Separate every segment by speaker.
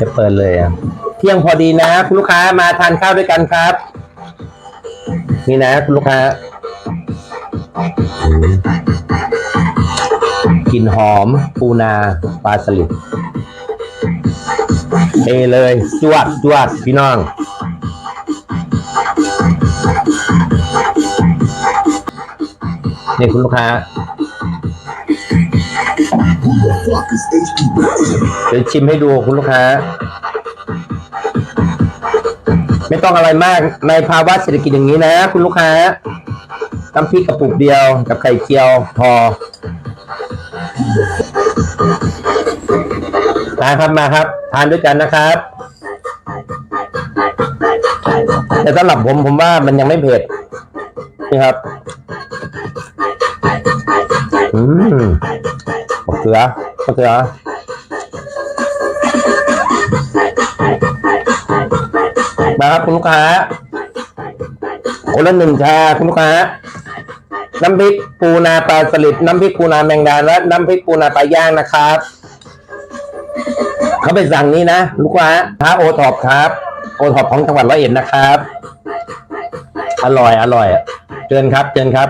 Speaker 1: จะเปิดเลยอะเที่ยงพอดีนะ คุณลูกค้ามาทานข้าวด้วยกันครับ นี่นะ คุณลูกค้ากลิ่นหอม ปูนาปลาสลิดเทเลยจวดจวดพี่น้อง นี่คุณลูกค้า เดี๋ยวชิมให้ดูคุณลูกค้า ไม่ต้องอะไรมาก ในภาวะเศรษฐกิจอย่างนี้นะ คุณลูกค้าน้ำพริกกระปุกเดียวกับไข่เจียวพอมาครับมาครับ ทานด้วยกันนะครับ แต่สำหรับผมผมว่ามันยังไม่เผ็ดนี่ครับ อืม มะเขือมะเขือมาครับคุณลูกค้าคนละหนึ่งชาคุณลูกค้า น้ำพริกปูนาปลาสลิดน้ำพริกปูนาแมงดาและน้ำพริกปูนาปลาย่างนะครับเขาไปสั่งนี้นะ ลูกค้าท้าโอท็อปครับ โอท็อปของจังหวัดร้อยเอ็ดนะครับ อร่อยอร่อยเชิญครับเชิญครับ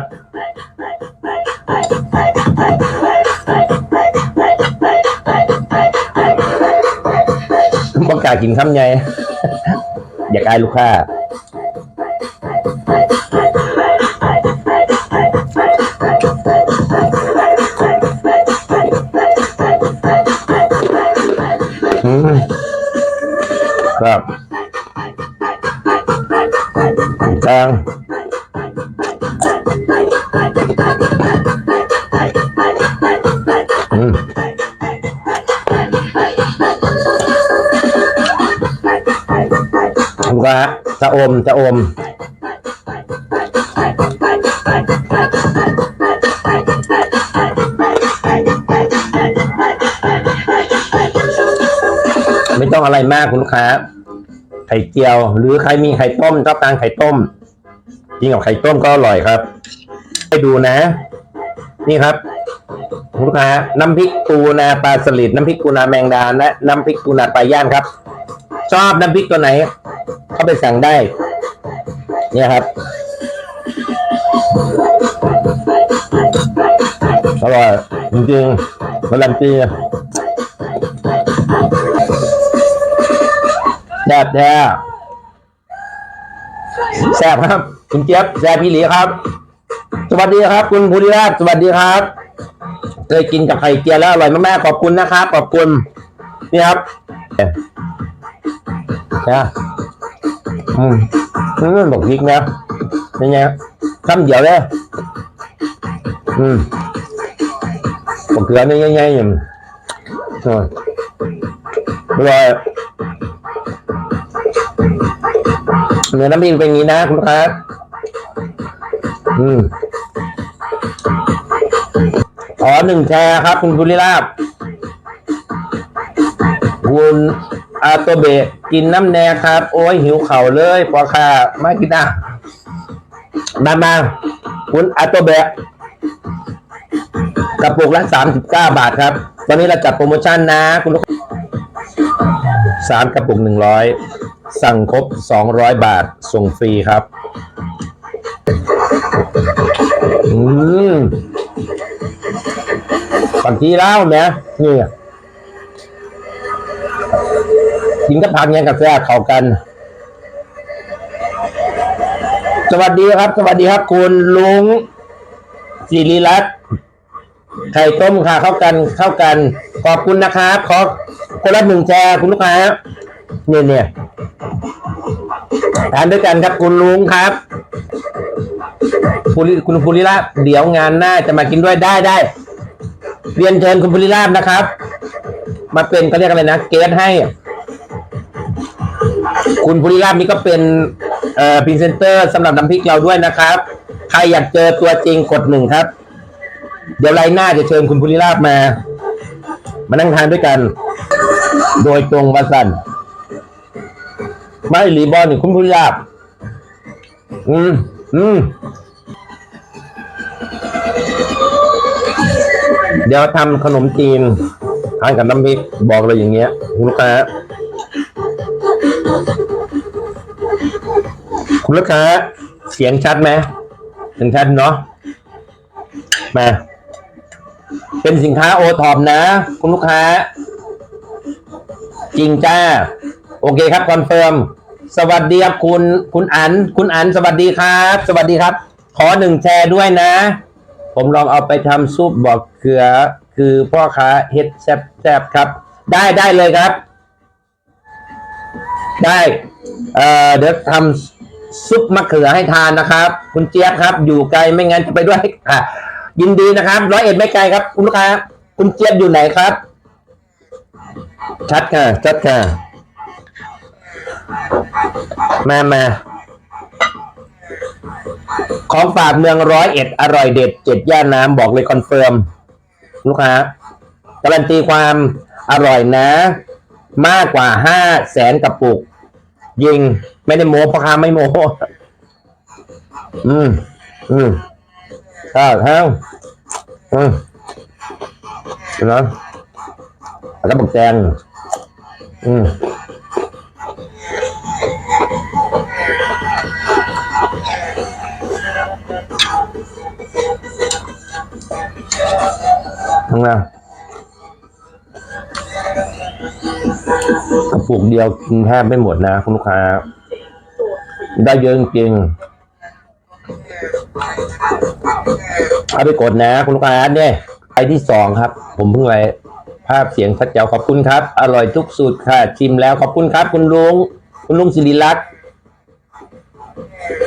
Speaker 1: กล้าศกินคำไงอยากอายลูกค้าอืมครับกลาง ผมก็จะอมจะอม ไม่ต้องอะไรมากคุณลูกค้า ไข่เจียว หรือใครมีไข่ต้มชอบทานไข่ต้มกินกับไข่ต้มก็อร่อยครับ ให้ดูนะ นี่ครับคุณลูกค้าน้ำพริกปูนาปลาสลิดน้ำพริกปูนาแมงดาและน้ำพริกปูนาปลาย่างครับ ชอบน้ำพริกตัวไหน เข้าไปสั่งได้ เนี่ยครับอร่อยจริงๆการันตีแซ่บแท้แซ่บครับ คุณเจี๊ยบแซ่บพี่หลีครับ สวัสดีครับ คุณภูริราชสวัสดีครับเคยกินกับไข่เจียวแล้วอร่อยมากๆขอบคุณนะครับ ขอบคุณนี่ครับ นะอืมอืมบอกพริกนะยังไงคำเดียวเลยอืมบอกเกลือนี่ง่ายๆอย่างอร่อยอร่อยเนื้อน้ำพริกเป็นอย่างนี้นะคุณลูกค้าอืมอ๋อหนึ่งแชร์ครับ คุณบุริราบคุณอาโตเบะ กินน้ำแน่ครับ โอ้ยหิวเข่าเลยพอค่ะมากินอะมามาคุณอาโตเบะกระปุกละสามสิบเก้าบาทครับ ตอนนี้เราจัดโปรโมชั่นนะคุณลูกสามกระปุกหนึ่งร้อยสั่งครบสองร้อยบาทส่งฟรีครับ อืมปังทีแล้วแหมนี่ กินกับผักยังกับแซ่บเข้ากัน สวัสดีครับ สวัสดีครับคุณลุงศิริรัตน์ไข่ต้มค่ะเข้ากันเข้ากัน ขอบคุณนะครับขอคนละหนึ่งแชร์คุณลูกค้าเนี่ยเนี่ยทานด้วยกันครับคุณลุงครับคุณคุณภูริรัตน์เดี๋ยวงานหน้าจะมากินด้วยได้ได้ เรียนเชิญคุณภูริรัตน์นะครับ มาเป็นเขาเรียกอะไรนะ เกสให้ คุณภูริราชนี่ก็เป็นเอ่อพรีเซนเตอร์สำหรับน้ำพริกเราด้วยนะครับ ใครอยากเจอตัวจริงกดหนึ่งครับ เดี๋ยวไลน์หน้าจะเชิญคุณภูริราชมา มานั่งทานด้วยกัน โดยตรงวัสันไม่หลีบอลนี่คุณภูริราชอืม อืม เดี๋ยวทำขนมจีนทานกับน้ำพริกบอกเลยอย่างเงี้ยคุณลูกค้า คุณลูกค้า เสียงชัดไหมเสียงชัดเนาะมาเป็นสินค้าโอท็อปนะ คุณลูกค้า จริงจ้า โอเคครับคอนเฟิร์มสวัสดีครับคุณคุณอัน คุณอันสวัสดีครับ สวัสดีครับ ขอหนึ่งแชร์ด้วยนะ ผมลองเอาไปทำซุปบอกเกลือ คือพ่อค้าเฮ็ดแซ่บครับ ได้ได้เลยครับ ได้ เอ่อเดี๋ยวทำ ซุปมะเขือให้ทานนะครับ คุณเจี๊ยบครับ อยู่ไกลไม่งั้นจะไปด้วยอะ ยินดีนะครับร้อยเอ็ดไม่ไกลครับ คุณลูกค้าคุณเจี๊ยบอยู่ไหนครับ ชัดค่ะชัดค่ะมามาของฝากเมืองร้อยเอ็ดอร่อยเด็ดเจ็ดย่านน้ำบอกเลยคอนเฟิร์มลูกค้าการันตีความอร่อยนะ มากกว่าห้าแสนกระปุก ยิง ไม่ได้โม้พ่อค้าไม่โม้อืมอืมข้าวข้าวอืมนะแล้วบักแตงอืมข้างหน้ากระปุกเดียวกินแทบไม่หมดนะ คุณลูกค้า ได้เยอะจริงเอาไปกดนะคุณลูกค้าเนี่ยไอที่สองครับ ผมเพิ่งไปภาพเสียงชัดเจ๋วขอบคุณครับ อร่อยทุกสูตรค่ะ ชิมแล้วขอบคุณครับ คุณลุง คุณลุงศิริลักษณ์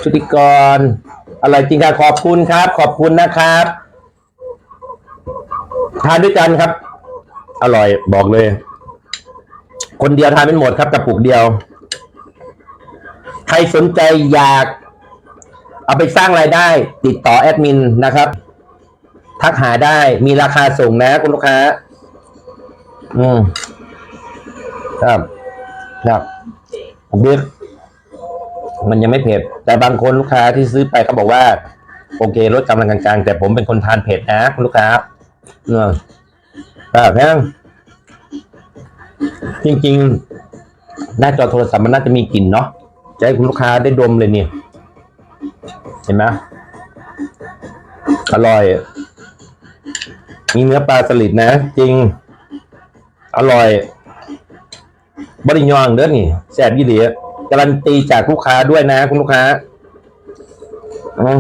Speaker 1: ชุติกร อร่อยจริงค่ะขอบคุณครับ ขอบคุณนะครับทานด้วยกันครับ อร่อยบอกเลย คนเดียวทานไม่หมดครับกระปุกเดียว ใครสนใจอยากเอาไปสร้างรายได้ติดต่อแอดมินนะครับ ทักหาได้มีราคาส่งนะคุณลูกค้า อืมครับครับเบิ๊กมันยังไม่เผ็ด แต่บางคนลูกค้าที่ซื้อไปเขาบอกว่า โอเคลดกำลังกลางๆ แต่ผมเป็นคนทานเผ็ดนะคุณลูกค้าเออครับแพงจริง ๆ หน้าจอโทรศัพท์มันน่าจะมีกลิ่นเนาะ จะให้คุณลูกค้าได้ดมเลยเนี่ยเห็นไหมอร่อย มีเนื้อปลาสลิดนะ จริง อร่อยบริยองเด้อนี่แซ่บยี่หลีการันตีจากลูกค้าด้วยนะ คุณลูกค้า อืม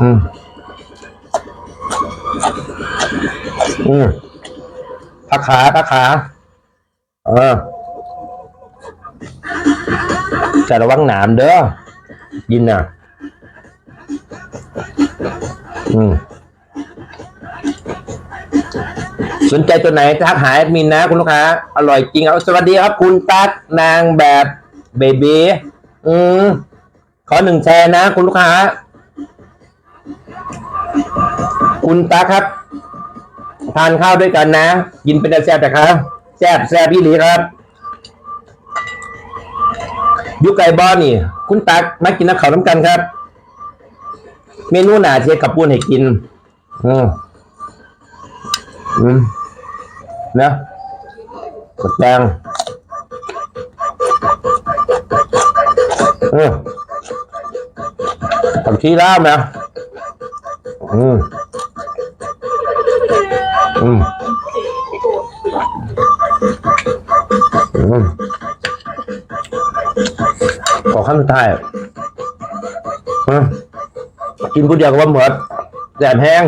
Speaker 1: อืมอืมพักขาพักขา เออ แต่ระวังหนามเด้อยินน่ะ อืมสนใจตัวไหนทักหาแอดมินนะคุณลูกค้า อร่อยจริงเอาสวัสดีครับ คุณตั๊กนางแบบเบบีอืมขอหนึ่งแชร์นะ คุณลูกค้า คุณตั๊กครับ ทานข้าวด้วยกันนะ กินเป็นแต่แซ่บแต่ครับแซ่บแซ่บพี่หลีครับ ยุคไก่บอนี่ คุณตักมากินน้ำเขาวน้ำกันครับ เมนูหนาเชฟกับปูนให้กิน อืมอืมเนะกดแดงอืมผักชีลาวนะอืมอืม ขั้นสุดท้ายกินผู้เดียวก็ว่าเหมือดแสบแห้ง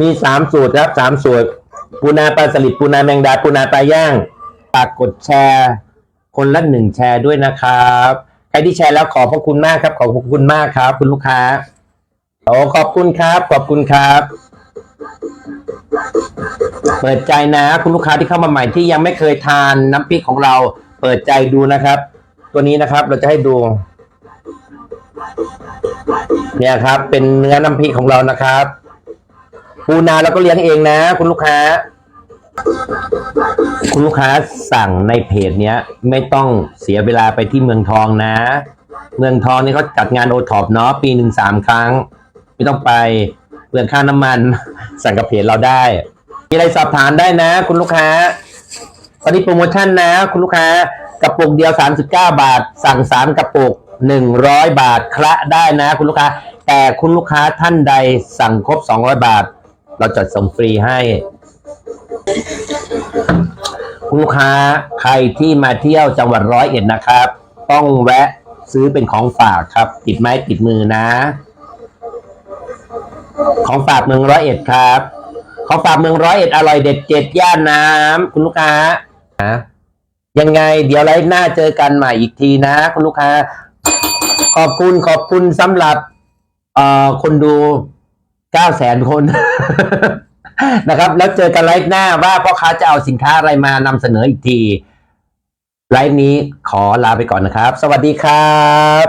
Speaker 1: มีสามสูตรครับสามสูตร ปูนาปลาสลิดปูนาแมงดาปูนาปลาย่างฝากกดแชร์ คนละหนึ่งแชร์ด้วยนะครับ ใครที่แชร์แล้วขอบพระคุณมากครับ ขอบคุณมากครับ คุณลูกค้าโอ้ขอบคุณครับ ขอบคุณครับเปิดใจนะ คุณลูกค้าที่เข้ามาใหม่ที่ยังไม่เคยทานน้ำพริกของเรา เปิดใจดูนะครับ ตัวนี้นะครับ เราจะให้ดู เนี่ยครับ เป็นเนื้อน้ำพริกของเรานะครับ ปูนาเราก็เลี้ยงเองนะ คุณลูกค้า คุณลูกค้าสั่งในเพจเนี้ย ไม่ต้องเสียเวลาไปที่เมืองทองนะ เมืองทองนี่เขาจัดงานโอท็อปเนาะปีหนึ่งสามครั้ง ไม่ต้องไปเปลืองค่าน้ำมัน สั่งกับเพจเราได้ มีอะไรสอบถามได้นะ คุณลูกค้าตอนนี้โปรโมชั่นนะ คุณลูกค้า กระปุกเดียว 39 บาท สั่งสามกระปุก 100 บาทคละได้นะคุณลูกค้า แต่คุณลูกค้าท่านใดสั่งครบ 200 บาท เราจัดส่งฟรีให้ คุณลูกค้าใครที่มาเที่ยวจังหวัดร้อยเอ็ดนะครับ ต้องแวะซื้อเป็นของฝากครับ ติดไม้ติดมือนะ ของฝากเมืองร้อยเอ็ดครับ ของฝากเมืองร้อยเอ็ดอร่อยเด็ดเจ็ดย่านน้ำคุณลูกค้า ยังไง เดี๋ยวไลฟ์หน้าเจอกันใหม่อีกทีนะ คุณลูกค้า ขอบคุณขอบคุณสำหรับเอ่อคนดูเก้าแสนคน นะครับ แล้วเจอกันไลฟ์หน้าว่าพ่อค้าจะเอาสินค้าอะไรมานำเสนออีกที ไลฟ์นี้ขอลาไปก่อนนะครับ สวัสดีครับ